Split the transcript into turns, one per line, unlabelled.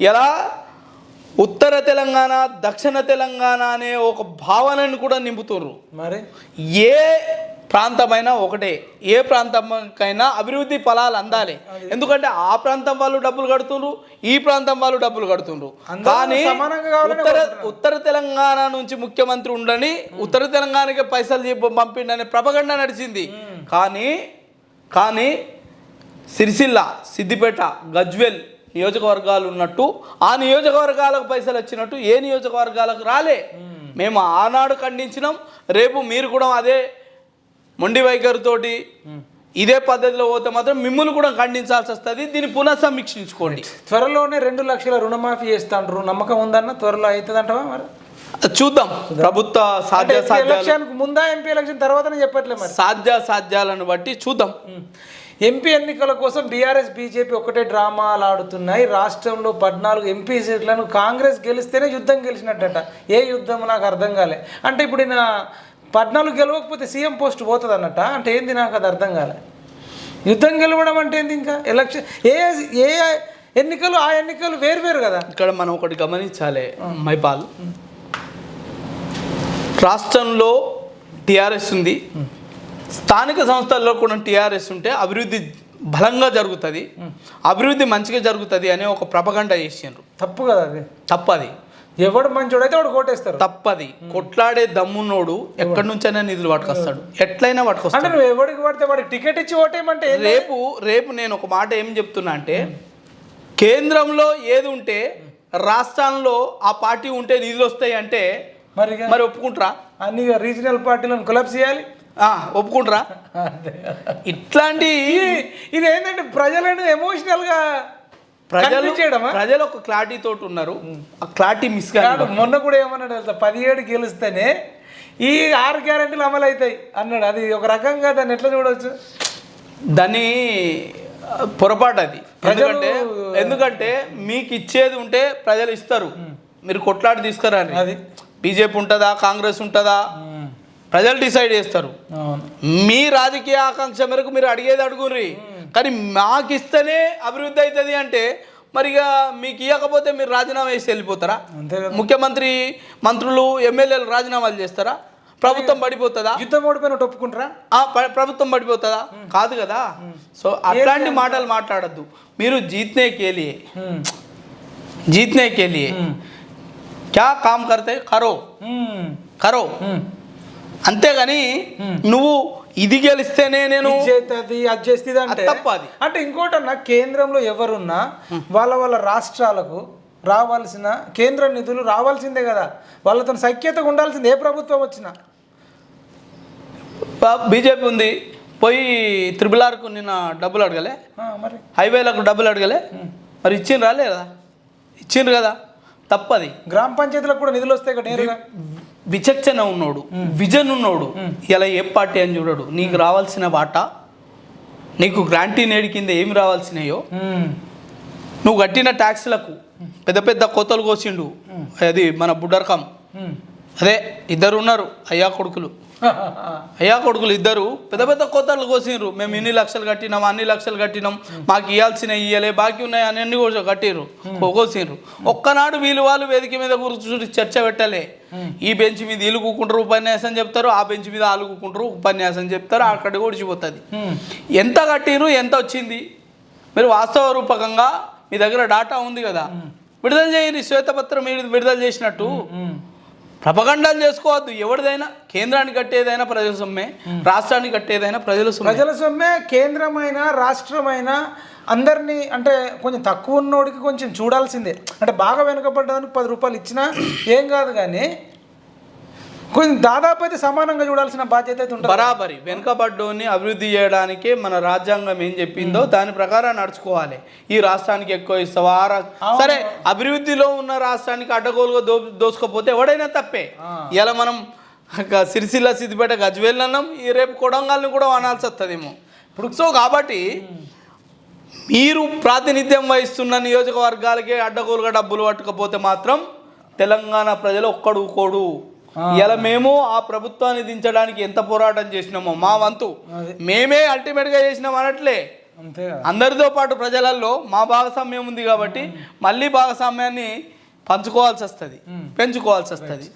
ఎలా? ఉత్తర తెలంగాణ దక్షిణ తెలంగాణ అనే ఒక భావనను కూడా నింపుతుర్రు
మరి?
ఏ ప్రాంతమైనా ఒకటే. ఏ ప్రాంతంకైనా అభివృద్ధి ఫలాలు అందాలి. ఎందుకంటే ఆ ప్రాంతం వాళ్ళు డబ్బులు కడుతుండ్రు ఈ ప్రాంతం వాళ్ళు డబ్బులు కడుతుండ్రు. కానీ ఉత్తర ఉత్తర తెలంగాణ నుంచి ముఖ్యమంత్రి ఉండని ఉత్తర తెలంగాణకి పైసలు పంపిండని ప్రపగండ నడిచింది. కానీ కానీ సిరిసిల్ల సిద్దిపేట గజ్వెల్ నియోజకవర్గాలు ఉన్నట్టు ఆ నియోజకవర్గాలకు పైసలు వచ్చినట్టు ఏ నియోజకవర్గాలకు రాలే. మేము ఆనాడు ఖండించినాం రేపు మీరు కూడా అదే మొండి వైఖరితోటి ఇదే పద్ధతిలో పోతే మాత్రం మిమ్మల్ని కూడా ఖండించాల్సి వస్తుంది. దీన్ని పునఃసమీక్షించుకోండి.
త్వరలోనే రెండు లక్షల రుణమాఫీ చేస్తాండ్రు. నమ్మకం ఉందన్న త్వరలో అవుతుంది అంటావా మరి?
చూద్దాం. ప్రభుత్వ సాధ్య
ఎంపీ
సాధ్యాలు
ఎలక్షన్ ముందా ఎంపీ ఎలక్షన్ తర్వాతనే చెప్పట్లే మరి?
సాధ్య సాధ్యాలను బట్టి చూద్దాం.
ఎంపీ ఎన్నికల కోసం బీఆర్ఎస్ బీజేపీ ఒకటే డ్రామాలు ఆడుతున్నాయి. రాష్ట్రంలో పద్నాలుగు ఎంపీ సీట్లను కాంగ్రెస్ గెలిస్తేనే యుద్ధం గెలిచినట్టట. ఏ యుద్ధం నాకు అర్థం కాలే. అంటే ఇప్పుడు ఈయన పద్నాలుగు గెలవకపోతే సీఎం పోస్ట్ పోతుంది అన్నట్ట అంటే ఏంది నాకు అది అర్థం కాలే. యుద్ధం గెలవడం అంటే ఏంది ఇంకా? ఎలక్షన్ ఏ ఏ ఎన్నికలు ఆ ఎన్నికలు వేరు వేరు కదా.
ఇక్కడ మనం ఒకటి గమనించాలి మైపాల్ రాష్ట్రంలో టిఆర్ఎస్ ఉంది. స్థానిక సంస్థల్లో కూడా టిఆర్ఎస్ ఉంటే అభివృద్ధి బలంగా జరుగుతుంది. అభివృద్ధి మంచిగా జరుగుతుంది అనే ఒక ప్రపగండ చేసిండ్రు.
తప్పు కదా అది?
తప్పది.
ఎవడు మంచోడు అయితే వాడు కోటేస్తారు.
తప్పది. కొట్లాడే దమ్మున్నోడు ఎక్కడి నుంచైనా నిధులు పట్టుకొస్తాడు. ఎట్లయినా పట్టుకొస్తాడు.
అంటే నువ్వు ఎవడికి పడితే వాడికి టికెట్ ఇచ్చి ఓటేయమంటే?
రేపు రేపు నేను ఒక మాట ఏం చెప్తున్నా అంటే కేంద్రంలో ఏది ఉంటే రాష్ట్రాల్లో ఆ పార్టీ ఉంటే నిధులు వస్తాయి అంటే
మరి
మరి ఒప్పుకుంటారా?
అన్ని రీజనల్ పార్టీలను కొలాప్స్ చేయాలి.
ఒప్పుకుంటారా. ఇట్లాంటి
ఇది- ఏంటంటే ప్రజలను ఎమోషనల్గా
ప్రజలు ప్రజలు ఒక క్లారిటీ తోటి ఉన్నారు. ఆ క్లారిటీ మిస్
కాదు మొన్న కూడా ఏమన్నాడు తెలుసా? పదిహేడు గెలిస్తేనే ఈ ఆరు గ్యారెంటీలు అమలు అవుతాయి అన్నాడు. అది ఒక రకంగా దాన్ని ఎట్లా చూడవచ్చు
దాన్ని పొరపాటు అది. ఎందుకంటే ఎందుకంటే మీకు ఇచ్చేది ఉంటే ప్రజలు ఇస్తారు. మీరు కొట్లాడి తీసుకురండి.
అది.
బీజేపీ ఉంటుందా? కాంగ్రెస్ ఉంటుందా? ప్రజలు డిసైడ్ చేస్తారు. మీ రాజకీయ ఆకాంక్ష మేరకు మీరు అడిగేది అడుగుర్రి. కానీ మాకు ఇస్తేనే అభివృద్ధి అవుతుంది అంటే మరి ఇక మీకు ఇవ్వకపోతే మీరు రాజీనామా చేసి వెళ్ళిపోతారా? ముఖ్యమంత్రి మంత్రులు ఎమ్మెల్యేలు రాజీనామాలు చేస్తారా? ప్రభుత్వం పడిపోతుందా?
యుద్ధం ఓడిపోయినట్టు ఒప్పుకుంటారా?
ప్రభుత్వం పడిపోతుందా? కాదు కదా. సో అట్లాంటి మాటలు మాట్లాడద్దు. మీరు జీతనే కేలియే. జీతనే కేలియే. క్యా కామ్ కర్తే? కరో. కరో. అంతేగాని నువ్వు ఇది గెలిస్తేనే నేను
అది చేస్తుంది అంటే
అది తప్పు అది.
అంటే ఇంకోటన్నా కేంద్రంలో ఎవరున్నా వాళ్ళ వాళ్ళ రాష్ట్రాలకు రావాల్సిన కేంద్ర నిధులు రావాల్సిందే కదా. వాళ్ళతో సఖ్యతగా ఉండాల్సిందే ఏ ప్రభుత్వం వచ్చినా.
బీజేపీ ఉంది. పోయి త్రిబుల్ ఆర్కు నిన్న డబ్బులు అడగలే.
మరి.
హైవేలకు డబ్బులు అడగలే. మరి ఇచ్చిండ్రా లేదా? ఇచ్చిండ్రు కదా. తప్పది
గ్రామ పంచాయతీలకు కూడా నిధులు వస్తాయి కదా నేరుగా.
విచక్షణ ఉన్నోడు విజన్ ఉన్నోడు ఇలా ఏ పార్టీ అని చూడడు. నీకు రావాల్సిన వాటా? నీకు గ్రాంటీ నేడి కింద ఏమి రావాల్సినాయో. నువ్వు కట్టిన ట్యాక్స్లకు పెద్ద పెద్ద కోతలు కోసిండు. అది మన బుడ్డర్కం. అదే ఇద్దరు ఉన్నారు అయ్యా కొడుకులు. అయ్యా కొడుకులు ఇద్దరు పెద్ద పెద్ద కోతలు కోసిండ్రు మేము ఇన్ని లక్షలు కట్టినాం అన్ని లక్షలు కట్టినాం. మాకు ఇవ్వాల్సిన ఇయ్యలే బాకీ ఉన్నాయి అని అన్ని కూడా కట్టిర్రు. కోసిండ్రు ఒక్కనాడు వీళ్ళు వాళ్ళు వేదిక మీద కూర్చుని చర్చ పెట్టలే. ఈ బెంచ్ మీద వీళ్ళు కూకుంటారు ఉపన్యాసం చెప్తారు ఆ బెంచ్ మీద వాళ్ళు కూకుంటారు ఉపన్యాసం చెప్తారు అక్కడికి ఓడిచిపోతుంది. ఎంత కట్టిరు ఎంత వచ్చింది? మీరు వాస్తవ రూపకంగా మీ దగ్గర డాటా ఉంది కదా. విడుదల చేయని శ్వేతపత్రం విడుదల చేసినట్టు. ప్రపగండాలు చేసుకోవద్దు. ఎవరిదైనా కేంద్రానికి కట్టేదైనా ప్రజల సొమ్మే రాష్ట్రానికి కట్టేదైనా ప్రజల సొమ్మే.
ప్రజల సొమ్మే కేంద్రమైన రాష్ట్రమైన అందరినీ అంటే కొంచెం తక్కువ ఉన్నోడికి కొంచెం చూడాల్సిందే. అంటే బాగా వెనుకబడ్డానికి పది రూపాయలు ఇచ్చినా ఏం కాదు కానీ కొంచెం దాదాపు అయితే సమానంగా చూడాల్సిన బాధ్యత అయితే ఉంటుంది.
బరాబరి. వెనుకబడ్డోని అభివృద్ధి చేయడానికే మన రాజ్యాంగం ఏం చెప్పిందో దాని ప్రకారం నడుచుకోవాలి. ఈ రాష్ట్రానికి ఎక్కువ ఇస్తావా? సరే అభివృద్ధిలో ఉన్న రాష్ట్రానికి అడ్డగోలుగా దో దోసుకోపోతే ఎవడైనా తప్పే. ఇలా మనం సిరిసిల్ల సిద్దిపేట గజ్వేల్ అన్నాం ఈ రేపు కొడంగల్ని కూడా అనాల్సి వస్తుందేమో. ఇప్పుడు సో కాబట్టి మీరు ప్రాతినిధ్యం వహిస్తున్న నియోజకవర్గాలకే అడ్డగోలుగా డబ్బులు పట్టుకపోతే మాత్రం తెలంగాణ ప్రజలు ఒక్కడు కోడు. ఇలా మేము ఆ ప్రభుత్వాన్ని దించడానికి ఎంత పోరాటం చేసినామో మా వంతు. మేమే అల్టిమేట్గా చేసినాం అనట్లే అందరితో పాటు ప్రజలలో మా భాగస్వామ్యం ఉంది కాబట్టి మళ్ళీ భాగస్వామ్యాన్ని పంచుకోవాల్సి వస్తుంది. పెంచుకోవాల్సి వస్తుంది.